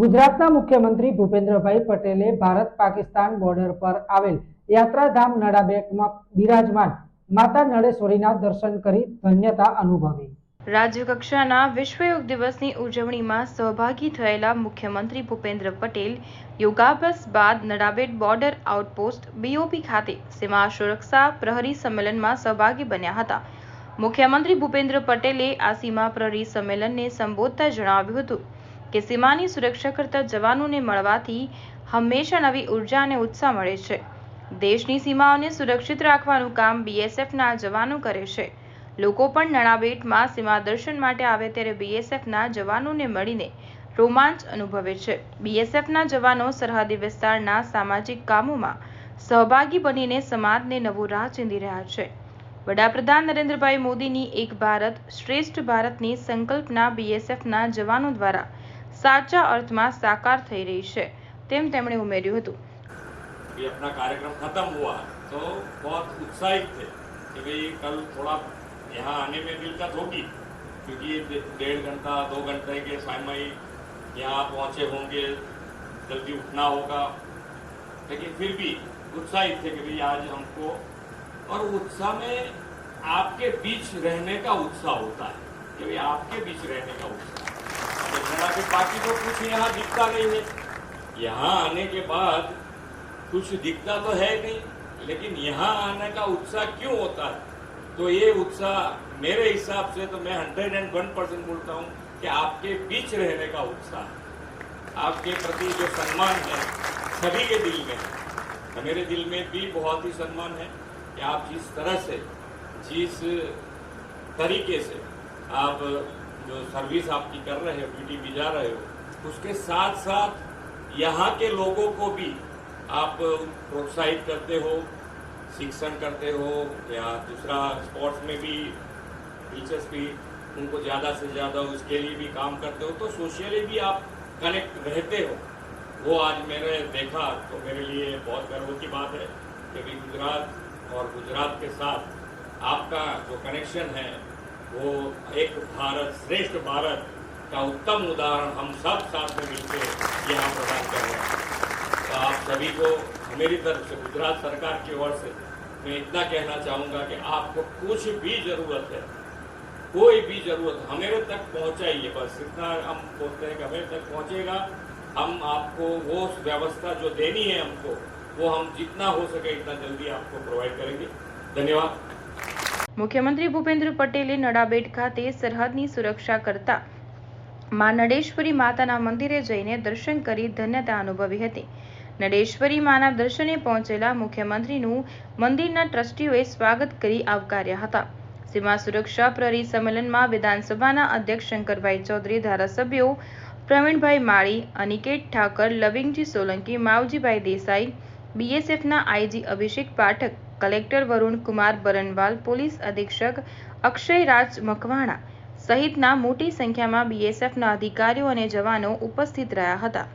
ગુજરાતના મુખ્યમંત્રી ભૂપેન્દ્રભાઈ પટેલે ભારત પાકિસ્તાન બોર્ડર પર આવેલ યાત્રાધામ નડાબેકમાં બિરાજમાન માતા નળેશ્વરીના દર્શન કરી ધન્યતા અનુભવી રાજ્યકક્ષાના કક્ષાના વિશ્વયોગ દિવસની ઉજવણીમાં સહભાગી થયેલા મુખ્યમંત્રી ભૂપેન્દ્ર પટેલ યોગાભ્યાસ બાદ નડાબેટ બોર્ડર આઉટપોસ્ટ બીઓપી ખાતે સીમા સુરક્ષા પ્રહરી સંમેલનમાં સહભાગી બન્યા હતા મુખ્યમંત્રી ભૂપેન્દ્ર પટેલે આ સીમા પ્રહરી સંમેલનને સંબોધતા જણાવ્યું હતું કે સીમાની સુરક્ષા કરતા જવાનોને મળવાથી હંમેશા નવી ઉર્જા અને ઉત્સાહ મળે છે દેશની સીમાઓને સુરક્ષિત રાખવાનું કામ બીએસએફના જવાનો કરે છે લોકો પણ નણાબેટમાં સીમા દર્શન માટે આવે ત્યારે બીએસએફના જવાનોને મળીને રોમાંચ અનુભવે છે બીએસએફના જવાનો સરહદી વિસ્તારના સામાજિક કામોમાં સહભાગી બનીને સમાજને નવો રાહ ચીંધી રહ્યા છે વડાપ્રધાન નરેન્દ્રભાઈ મોદીની એક ભારત શ્રેષ્ઠ ભારતની સંકલ્પના બીએસએફના જવાનો દ્વારા साचा अर्थमा साकार થઈ રહી છે તેમ તેમણે ઉમેર્યું હતું એ اپنا કાર્યક્રમ ખતમ ہوا તો બહુત ઉત્સાહિત છે કે ભઈ કલ થોડા યહા આને મેલતા થાકી કે ક્યુકી 1.5 કલાક 2 કલાક રહે કે સાયમાં યહા પહોંચે હોંગે જલ્દી ઉઠના હોગા લેકિન ફિર ભી ઉત્સાહિત છે કે ભઈ આજ હમકો અરુ ઉત્સાહ મે આપકે બીચ રહેને કા ઉત્સાહ હોતા હૈ કે ભઈ આપકે બીચ રહેને કા ઉત્સાહ देखना कि बाकी को कुछ यहाँ दिखता नहीं है यहाँ आने के बाद कुछ दिखता तो है नहीं लेकिन यहाँ आने का उत्साह क्यों होता है तो ये उत्साह मेरे हिसाब से तो मैं हंड्रेड एंड वन परसेंट बोलता हूँ कि आपके बीच रहने का उत्साह आपके प्रति जो सम्मान है सभी के दिल में है मेरे दिल में भी बहुत ही सम्मान है कि आप जिस तरह से जिस तरीके से आप जो सर्विस आपकी कर रहे हो ड्यूटी जा रहे हो उसके साथ साथ यहाँ के लोगों को भी आप प्रोत्साहित करते हो शिक्षण करते हो या दूसरा स्पोर्ट्स में भी दिलचस्पी उनको ज़्यादा से ज़्यादा उसके लिए भी काम करते हो तो सोशली भी आप कनेक्ट रहते हो वो आज मैंने देखा तो मेरे लिए बहुत गर्व की बात है कि गुजरात और गुजरात के साथ आपका जो कनेक्शन है वो एक भारत श्रेष्ठ भारत का उत्तम उदाहरण हम सब साथ में मिलकर यहाँ प्रदान कर रहे हैं तो आप सभी को मेरी तरफ से गुजरात सरकार की ओर से मैं इतना कहना चाहूँगा कि आपको कुछ भी ज़रूरत है कोई भी ज़रूरत हमें तक पहुँचाइए बस इतना हम बोलते हैं कि हमें तक पहुँचेगा हम आपको वो व्यवस्था जो देनी है हमको वो हम जितना हो सके इतना जल्दी आपको प्रोवाइड करेंगे धन्यवाद મુખ્યમંત્રી ભૂપેન્દ્ર પટેલે નડાબેટ ખાતે સરહદની સુરક્ષા કરતા મા નડેશ્વરી માતાના મંદિરે જઈને દર્શન કરી ધન્યતા અનુભવી હતી નડેશ્વરી માના દર્શને પહોંચેલા મુખ્યમંત્રીનું મંદિરના ટ્રસ્ટીઓએ સ્વાગત કરી આવકાર્યા હતા સીમા સુરક્ષા પ્રહરી સંમેલનમાં વિધાનસભાના અધ્યક્ષ શંકરભાઈ ચૌધરી ધારાસભ્યો પ્રવીણભાઈ માળી અનિકેત ઠાકર લવિંગજી સોલંકી માવજીભાઈ દેસાઈ બીએસએફના IG Abhishek Pathak collector Varun Kumar Barnwal police અધિક્ષક અક્ષયરાજ મકવાણા સહિતના મોટી સંખ્યામાં બીએસએફના અધિકારીઓ અને જવાનો ઉપસ્થિત રહ્યા હતા